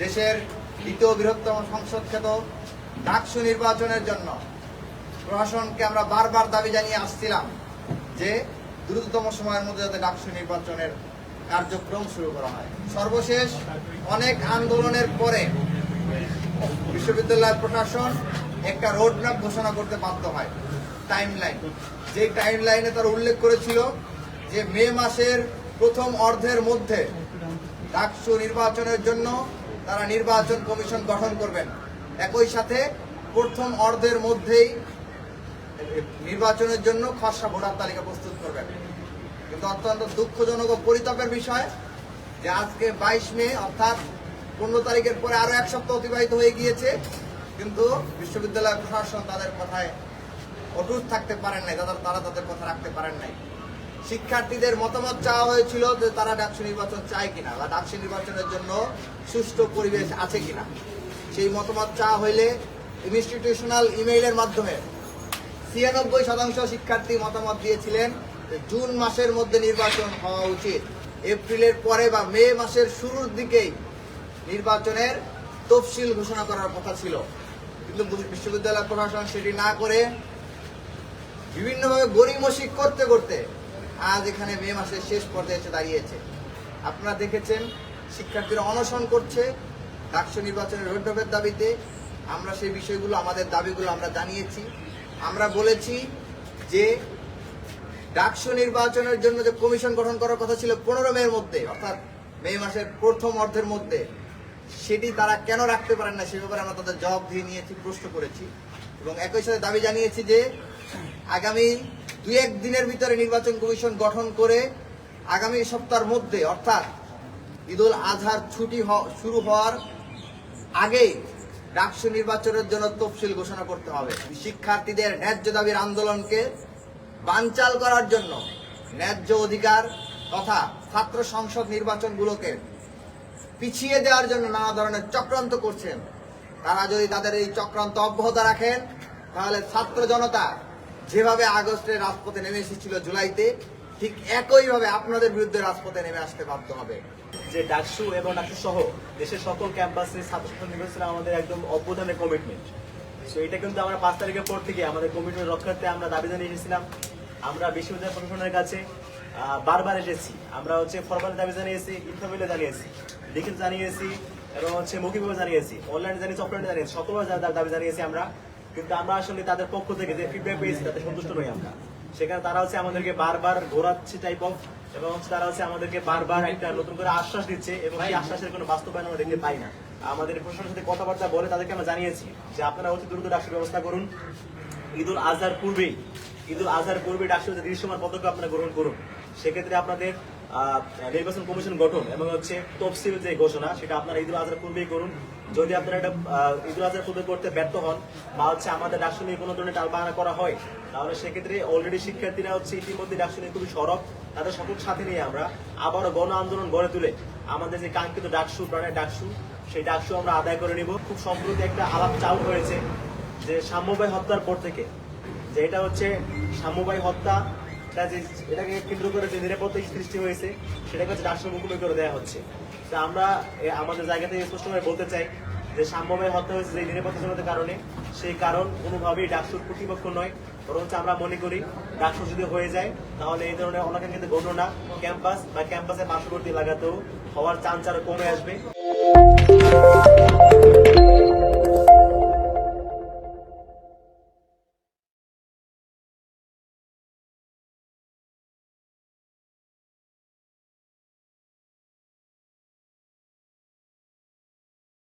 দেশের দ্বিতীয় বৃহত্তম সংসদ খ্যাত ডাকসু নির্বাচনের জন্য প্রশাসনকে আমরা বারবার দাবি জানিয়ে আসছিলাম যে দ্রুততম সময়ের মধ্যে যাতে ডাকসু নির্বাচনের কার্যক্রম শুরু করা হয়। সর্বশেষ অনেক আন্দোলনের পরে বিশ্ববিদ্যালয় প্রশাসন একটা রোডম্যাপ ঘোষণা করতে বাধ্য হয় টাইম লাইন যে টাইম লাইনে তারা উল্লেখ করেছিল যে মে মাসের প্রথম অর্ধের মধ্যে ডাকসু নির্বাচনের জন্য তারা নির্বাচন কমিশন গঠন করবেন। একই সাথে প্রথম অর্ধের মধ্যেই নির্বাচনের জন্য খসড়া ভোটার তালিকা প্রস্তুত করবেন। কিন্তু অত্যন্ত দুঃখজনক ও পরিতাপের বিষয় যে আজকে বাইশ মে, অর্থাৎ পনেরো তারিখের পরে আরও এক সপ্তাহ অতিবাহিত হয়ে গিয়েছে। কিন্তু বিশ্ববিদ্যালয় প্রশাসন তাদের কথায় অটুট থাকতে পারেন নাই, তারা তারা তাদের কথা রাখতে পারেন নাই। শিক্ষার্থীদের মতামত চাওয়া হয়েছিল যে তারা ডাকসু নির্বাচন চায় কিনা বা ডাকসু নির্বাচনের জন্য সুষ্ঠু পরিবেশ আছে কিনা। সেই মতামত চাওয়া হইলে ইনস্টিটিউশনাল ইমেইলের মাধ্যমে ছিয়ানব্বই শতাংশ শিক্ষার্থী মতামত দিয়েছিলেন জুন মাসের মধ্যে নির্বাচন হওয়া উচিত। এপ্রিলের পরে বা মে মাসের শুরুর দিকেই নির্বাচনের তফসিল ঘোষণা করার কথা ছিল। কিন্তু বিশ্ববিদ্যালয় প্রশাসন সেটি না করে বিভিন্নভাবে গড়িমসি করতে করতে আজ এখানে মে মাসের শেষ পর্যায়ে এসে দাঁড়িয়েছে। আপনারা দেখেছেন, শিক্ষার্থীরা অনশন করছে, ডাকসু নির্বাচনের রোডম্যাপের দাবিতে। আমরা সেই বিষয়গুলো, আমাদের দাবিগুলো আমরা জানিয়েছি। আমরা বলেছি যে, ডাকসু নির্বাচনের জন্য যে কমিশন গঠন করার কথা ছিল পনেরো মের মধ্যে, অর্থাৎ মে মাসের প্রথম অর্ধের মধ্যে, সেটি তারা কেন রাখতে পারেন না সে ব্যাপারে আমরা তাদের জবাব দিয়ে নিয়েছি, প্রশ্ন করেছি। এবং একই সাথে দাবি জানিয়েছি যে, আগামী দুই এক দিনের ভিতরে নির্বাচন কমিশন গঠন করে আগামী সপ্তাহের মধ্যে, অর্থাৎ ঈদুল আজহার ছুটি শুরু হওয়ার আগেই ডাকসু নির্বাচনের জন্য তফসিল ঘোষণা করতে হবে। শিক্ষার্থীদের ন্যায্য দাবির আন্দোলনকে বানচাল করার জন্য ন্যায্য অধিকার তথা ছাত্র সংসদ নির্বাচনগুলোকে পিছিয়ে দেওয়ার জন্য নানা ধরনের চক্রান্ত করছেন। তারা যদি তাদের এই চক্রান্ত অব্যাহত রাখেন, তাহলে ছাত্র জনতা যেভাবে আগস্টে রাজপথে নেমে এসেছিল জুলাইতে, ঠিক একইভাবে আপনাদের বিরুদ্ধে রাজপথে নেমে আসতে বাধ্য হবে। যে ডাকসু এবং ডাকসু সহ দেশের সকল ক্যাম্পাসে ছাত্র ছাত্রী নির্বাচনে আমাদের একদম অভ্যুদনের কমিটমেন্ট সো এটা কিন্তু আমরা পাঁচ তারিখের পর থেকে আমাদের কমিটমেন্ট রক্ষার্থে আমরা দাবি জানিয়ে এসেছিলাম। আমরা বিশ্ববিদ্যালয় প্রশাসনের কাছে বারবার এসেছি। আমরা হচ্ছে ফরমাল দাবি জানিয়েছি ইনফর্মেলে জানিয়েছি, লিখিত জানিয়েছি এবং হচ্ছে মৌখিকভাবে জানিয়েছি অনলাইনে জানিয়েছি অফলাইনে জানিয়েছি সকলবার যা- দাবি জানিয়েছি আমরা। কিন্তু আমরা আসলে তাদের পক্ষ থেকে যে ফিডব্যাক পেয়েছি তাতে সন্তুষ্ট নই আমরা। সেখানে তারা হচ্ছে আমাদেরকে বারবার ঘোরাচ্ছে টাইপ অফ এবং তারা হচ্ছে আমাদেরকে বারবার একটা নতুন করে আশ্বাস দিচ্ছে, এবং সেই আশ্বাসের কোনো বাস্তবায়ন আমরা দেখতে পাই না। আমাদের প্রশাসনের সাথে কথাবার্তা বলে তাদেরকে আমরা জানিয়েছি যে আপনারা অতি দ্রুত ডাকসুর ব্যবস্থা করুন। ঈদুল আজহার পূর্বেই ঈদুল আজহার পূর্বে ডাকসুর যে দৃশ্যমান পদক্ষেপ আপনারা গ্রহণ করুন। সেক্ষেত্রে আপনাদের নির্বাচন কমিশন গঠন এবং হচ্ছে তফসিল যে ঘোষণা, সেটা আপনারা ঈদুল আজহার পূর্বেই করুন। যদি আপনারা এটা ঈদুল আজহার পূর্বে করতে ব্যর্থ হন বা হচ্ছে আমাদের ডাকসু নিয়ে কোনো ধরনের টালবাহানা করা হয়, তাহলে সেক্ষেত্রে অলরেডি শিক্ষার্থীরা হচ্ছে ইতিমধ্যে ডাকসু নিয়ে খুবই সরব। তাদের সকল সাথে নিয়ে আমরা আবারও গণ আন্দোলন গড়ে তুলে আমাদের যে কাঙ্ক্ষিত ডাকসু, প্রাণের ডাকসু, সেই ডাকসু আমরা আদায় করে নিব। খুব সম্প্রতি একটা আলাপ চালু হয়েছে যে সাম্যবাই হত্যার পর থেকে, যে এটা হচ্ছে সাম্যবাই হত্যা যে এটাকে কেন্দ্র করে যে নিরাপত্তা সৃষ্টি হয়েছে, সেটাকে হচ্ছে রাষ্ট্র মুখোমুখি করে দেওয়া হচ্ছে। তো আমরা আমাদের জায়গা থেকে স্পষ্টভাবে বলতে চাই যে সাম্যবাই হত্যা হয়েছে যে নিরাপত্তাজনিত কারণে, সেই কারণ কোনোভাবেই ডাকসুর কর্তৃপক্ষ নয়। বরং হচ্ছে আমরা মনে করি ডাকসু যদি হয়ে যায়, তাহলে এই ধরনের অনাকাঙ্ক্ষিত ঘটনা ক্যাম্পাস বা ক্যাম্পাসের পার্শ্ববর্তী এলাকাতেও হওয়ার চান্স আরও কমে আসবে।